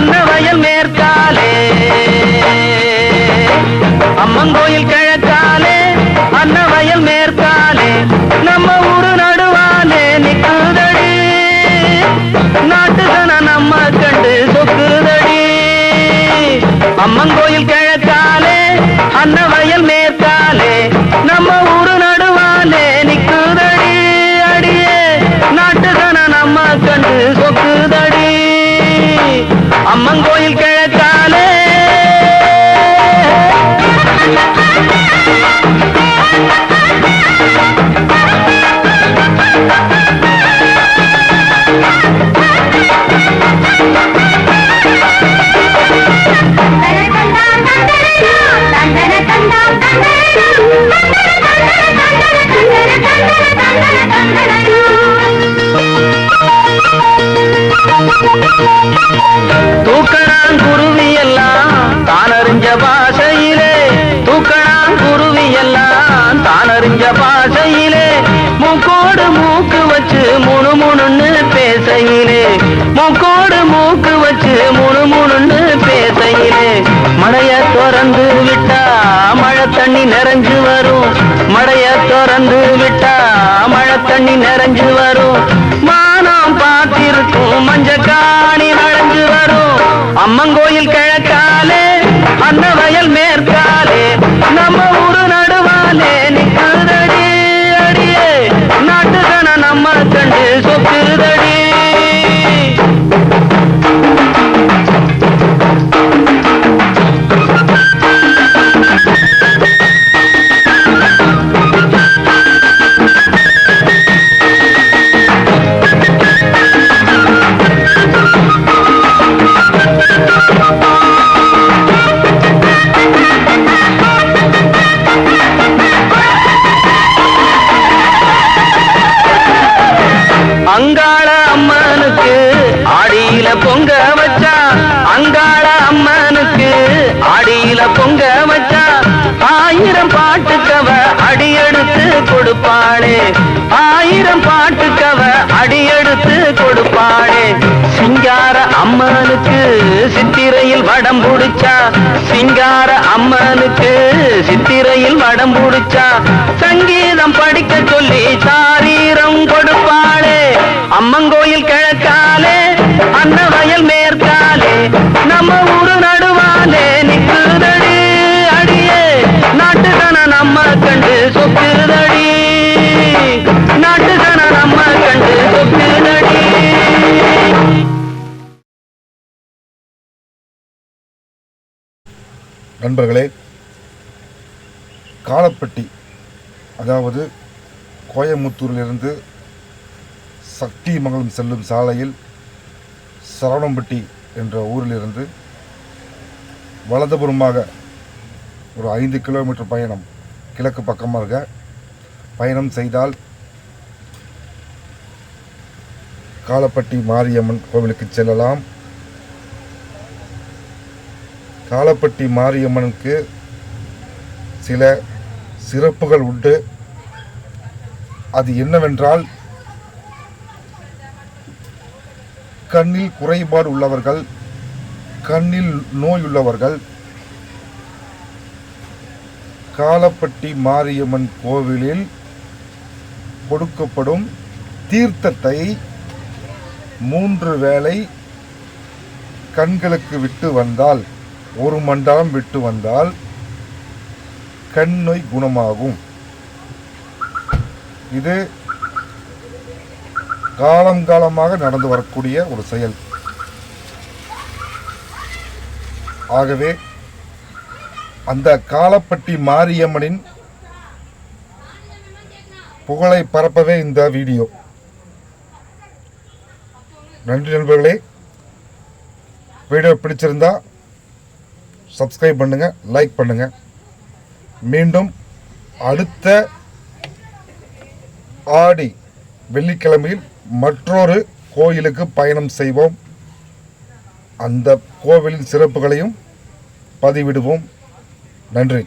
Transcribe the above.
அன்னவயல் மேற்காலே அம்மங்கோயில் கிழக்காலே அன்னவயல் மேற்காலே நம்ம ஊரு நடுவாலே நிக்குதடி. நாட்டுதன நம்ம கண்டு சொக்குதடி. அம்மங்கோயில் கிழக்காலே அன்னவயல் மேற்காலே நம்ம ஊரு நடுவாலே நிக்குதடி அடியே. நாட்டுதன நம்ம கண்டு சொக்குதடி. அம்மன் பேசையிலே மூக்கோடு மூக்கு வச்சு முணு முணுன்னு பேசையிலே மழைய திறந்து விட்டா மழை தண்ணி நிறைஞ்சு வரும். மழைய திறந்து விட்டா மழை தண்ணி நிறைஞ்சு கொடுப்பாளே. ஆயிரம் பாட்டுக்கவ அடியெடுத்து கொடுப்பாளே. சிங்கார அம்மனுக்கு சித்திரையில் வடம் பிடிச்சா. சிங்கார அம்மனுக்கு சித்திரையில் வடம் பிடிச்சா. சங்கீதம் படிக்க சொல்லி சாரீரம் கொடுப்பாளே. அம்மங்கோயில் கிழக்காலே அன்ன வயல் மேற்காலே. நம்ம ஊரு நடுவாலே நிக்குதடி நண்பர்களே காலப்பட்டி அதாவது கோயமுத்தூரிலிருந்து சக்தி மங்கலம் செல்லும் சாலையில் சரவணம்பட்டி என்ற ஊரிலிருந்து வலதுபுறமாக ஒரு ஐந்து கிலோமீட்டர் பயணம் கிழக்கு பக்கமாக பயணம் செய்தால் காலப்பட்டி மாரியம்மன் கோவிலுக்கு செல்லலாம். காலப்பட்டி மாரியம்மனுக்கு சில சிறப்புகள் உண்டு. அது என்னவென்றால் கண்ணில் குறைபாடு உள்ளவர்கள் கண்ணில் நோய் உள்ளவர்கள் காலப்பட்டி மாரியம்மன் கோவிலில் கொடுக்கப்படும் தீர்த்தத்தை மூன்று வேளை கண்களுக்கு விட்டு வந்தால் ஒரு மண்டலம் விட்டு வந்தால் கண் நோய் குணமாகும். இது காலம் காலமாக நடந்து வரக்கூடிய ஒரு செயல். ஆகவே அந்த காலப்பட்டி மாரியம்மனின் புகழை பரப்பவே இந்த வீடியோ. நன்றி நண்பர்களே. வீடியோ பிடிச்சிருந்தா சப்ஸ்கிரைப் பண்ணுங்கள் லைக் பண்ணுங்கள் மீண்டும் அடுத்த ஆடி வெள்ளிக்கிழமையில் மற்றொரு கோயிலுக்கு பயணம் செய்வோம். அந்த கோவிலின் சிறப்புகளையும் பதிவிடுவோம். நன்றி.